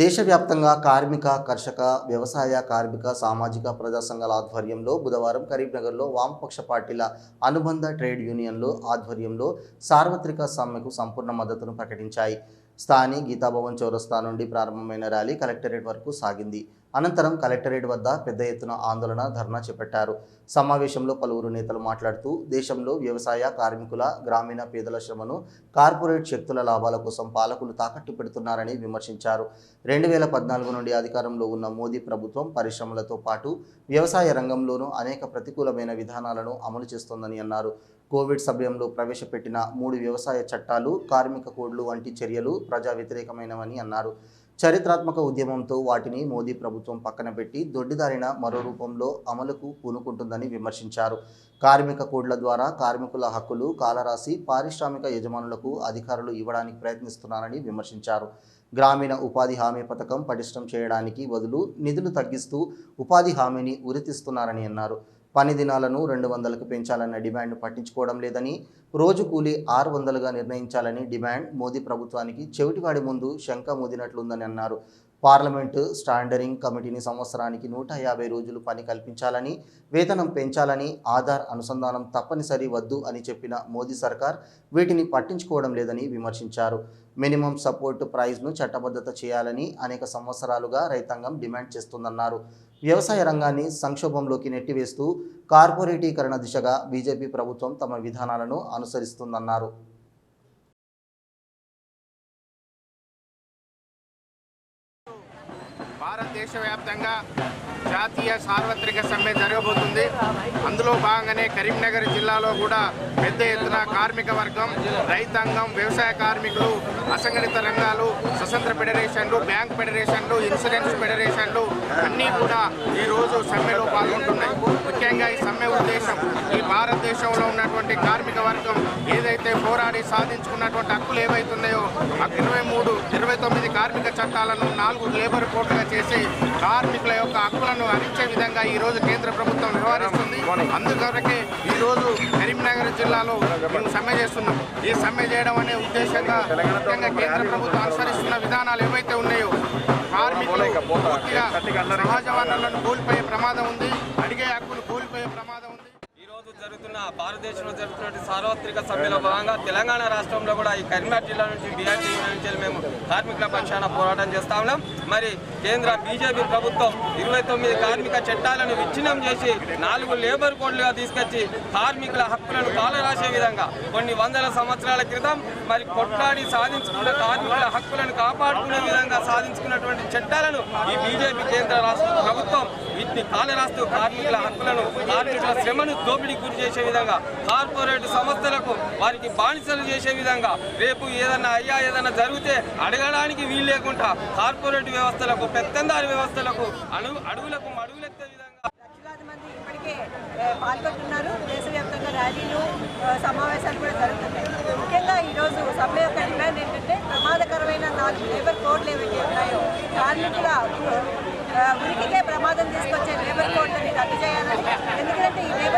దేశవ్యాప్తంగా కార్మిక కర్షక వ్యవసాయ కార్మిక సామాజిక ప్రజా సంఘాల ఆధ్వర్యంలో బుధవారం కరీంనగర్లో వామపక్ష పార్టీల అనుబంధ ట్రేడ్ యూనియన్లు ఆధ్వర్యంలో సార్వత్రిక సమ్మెకు సంపూర్ణ మద్దతును ప్రకటించాయి. స్థాని గీతాభవన్ చౌరస్తా నుండి ప్రారంభమైన ర్యాలీ కలెక్టరేట్ వరకు సాగింది. అనంతరం కలెక్టరేట్ వద్ద పెద్ద ఎత్తున ఆందోళన ధర్నా చేపట్టారు. సమావేశంలో పలువురు నేతలు మాట్లాడుతూ దేశంలో వ్యవసాయ కార్మికుల గ్రామీణ పేదల శ్రమను కార్పొరేట్ శక్తుల లాభాల కోసం పాలకులు తాకట్టు పెడుతున్నారని విమర్శించారు. రెండు వేల పద్నాలుగు నుండి అధికారంలో ఉన్న మోదీ ప్రభుత్వం పరిశ్రమలతో పాటు వ్యవసాయ రంగంలోనూ అనేక ప్రతికూలమైన విధానాలను అమలు చేస్తోందని అన్నారు. కోవిడ్ సమయంలో ప్రవేశపెట్టిన మూడు వ్యవసాయ చట్టాలు కార్మిక కోడ్లు వంటి చర్యలు ప్రజా వ్యతిరేకమైనవని అన్నారు. చరిత్రాత్మక ఉద్యమంతో వాటిని మోదీ ప్రభుత్వం పక్కన పెట్టి దొడ్డిదారిన మరో రూపంలో అమలుకు పూనుకుంటుందని విమర్శించారు. కార్మిక కోడ్ల ద్వారా కార్మికుల హక్కులు కాలరాసి పారిశ్రామిక యజమానులకు అధికారులు ఇవ్వడానికి ప్రయత్నిస్తున్నారని విమర్శించారు. గ్రామీణ ఉపాధి హామీ పథకం పటిష్టం చేయడానికి బదులు నిధులు తగ్గిస్తూ ఉపాధి హామీని ఉరితీస్తున్నారని అన్నారు. పని దినాలను రెండు వందలకు పెంచాలన్న డిమాండ్ను పట్టించుకోవడం లేదని రోజు కూలీ ఆరు వందలుగా నిర్ణయించాలని డిమాండ్ మోదీ ప్రభుత్వానికి చెవిటివాడి ముందు శంక మోదినట్లుందని అన్నారు. పార్లమెంటు స్టాండరింగ్ కమిటీని సంవత్సరానికి నూట యాభై రోజులు పని కల్పించాలని వేతనం పెంచాలని ఆధార్ అనుసంధానం తప్పనిసరి వద్దు అని చెప్పిన మోదీ సర్కార్ వీటిని పట్టించుకోవడం లేదని విమర్శించారు. మినిమం సపోర్ట్ ప్రైజ్ను చట్టబద్ధత చేయాలని అనేక సంవత్సరాలుగా రైతాంగం డిమాండ్ చేస్తుందన్నారు. వ్యవసాయ రంగాన్ని సంక్షోభంలోకి నెట్టివేస్తూ కార్పొరేటీకరణ దిశగా బీజేపీ ప్రభుత్వం తమ విధానాలను అనుసరిస్తుందన్నారు. భారతదేశ వ్యాప్తంగా జాతీయ సార్వత్రిక సమ్మె జరగబోతుంది. అందులో భాగంగానే కరీంనగర్ జిల్లాలో కూడా పెద్ద ఎత్తున కార్మిక వర్గం రైతాంగం వ్యవసాయ కార్మికులు అసంఘటిత రంగాలు స్వతంత్ర ఫెడరేషన్లు బ్యాంక్ ఫెడరేషన్లు ఇన్సూరెన్స్ ఫెడరేషన్లు అన్నీ కూడా ఈరోజు సమ్మెలో పాల్గొంటున్నాయి. ముఖ్యంగా ఈ సమ్మె ఉద్దేశం ఈ భారతదేశంలో ఉన్నటువంటి కార్మిక వర్గం ఏదైతే పోరాడి సాధించుకున్నటువంటి హక్కులు ఏవైతున్నాయో ఆ ఇరవై మూడు ఇరవై తొమ్మిది కార్మిక చట్టాలను నాలుగు లేబర్ కోర్టుగా చేసి కార్మికుల యొక్క హక్కులను హరించే విధంగా ఈ రోజు కేంద్ర ప్రభుత్వం వ్యవహరిస్తుంది. అందుకొరకే ఈ రోజు కరీంనగర్ జిల్లాలో మేము సమ్మె చేస్తున్నాం. ఈ సమ్మె చేయడం అనే ఉద్దేశంగా ముఖ్యంగా కేంద్ర ప్రభుత్వం అనుసరిస్తున్న విధానాలు ఏవైతే ఉన్నాయో కార్మికులు పూర్తిగా సహజ వనరులను కోల్పోయే ప్రమాదం ఉంది. అడిగే హక్కులు కోల్పోయే రోజు భారతదేశంలో జరుగుతున్న సార్వత్రిక సమ్మెలో భాగంగా తెలంగాణ రాష్ట్రంలో కూడా ఈ కరీంనగర్ జిల్లా నుంచి బీఆర్టీ నుంచి మేము కార్మికుల పక్షాన పోరాటం చేస్తా ఉన్నాం. మరి కేంద్ర బీజేపీ ప్రభుత్వం ఇరవై తొమ్మిది కార్మిక చట్టాలను విచ్ఛిన్నం చేసి నాలుగు లేబర్ కోడ్లుగా తీసుకొచ్చి కార్మికుల హక్కులను కాలరాసే విధంగా కొన్ని వందల సంవత్సరాల క్రితం మరి కొట్లాడి సాధించుకున్న కార్మికుల హక్కులను కాపాడుకునే విధంగా సాధించుకున్నటువంటి చట్టాలను ఈ బీజేపీ కేంద్ర రాష్ట్ర ప్రభుత్వం వీటిని కాలరాస్తూ కార్మికుల హక్కులను కార్మికుల శ్రమను దోపిడీకి గురి చేసే విధంగా కార్పొరేట్ సంస్థలకు వారికి బానిసలు చేసే విధంగా రేపు ఏదన్నా అయ్యా ఏదన్నా జరిగితే అడగడానికి వీలు లేకుండా కార్పొరేట్ వ్యవస్థలకు పెత్తందారి వ్యవస్థలకు అణు అడుగులకు మడుగులెత్తే విధంగా లక్షలాది మంది ఇప్పటికే పాల్గొంటున్నారు. దేశవ్యాప్తంగా ర్యాలీలు సమావేశాలు కూడా జరుగుతున్నాయి. ముఖ్యంగా ఈరోజు సమ్మె యొక్క డిమాండ్ ఏంటంటే ప్రమాదకరమైన నాలుగు లేబర్ కోడ్లు ఏవైతే ఉన్నాయో కార్మికుల ఉనికికే ప్రమాదం తీసుకొచ్చే లేబర్ కోడ్లని రద్దు చేయాలని. ఎందుకంటే ఈ లేబర్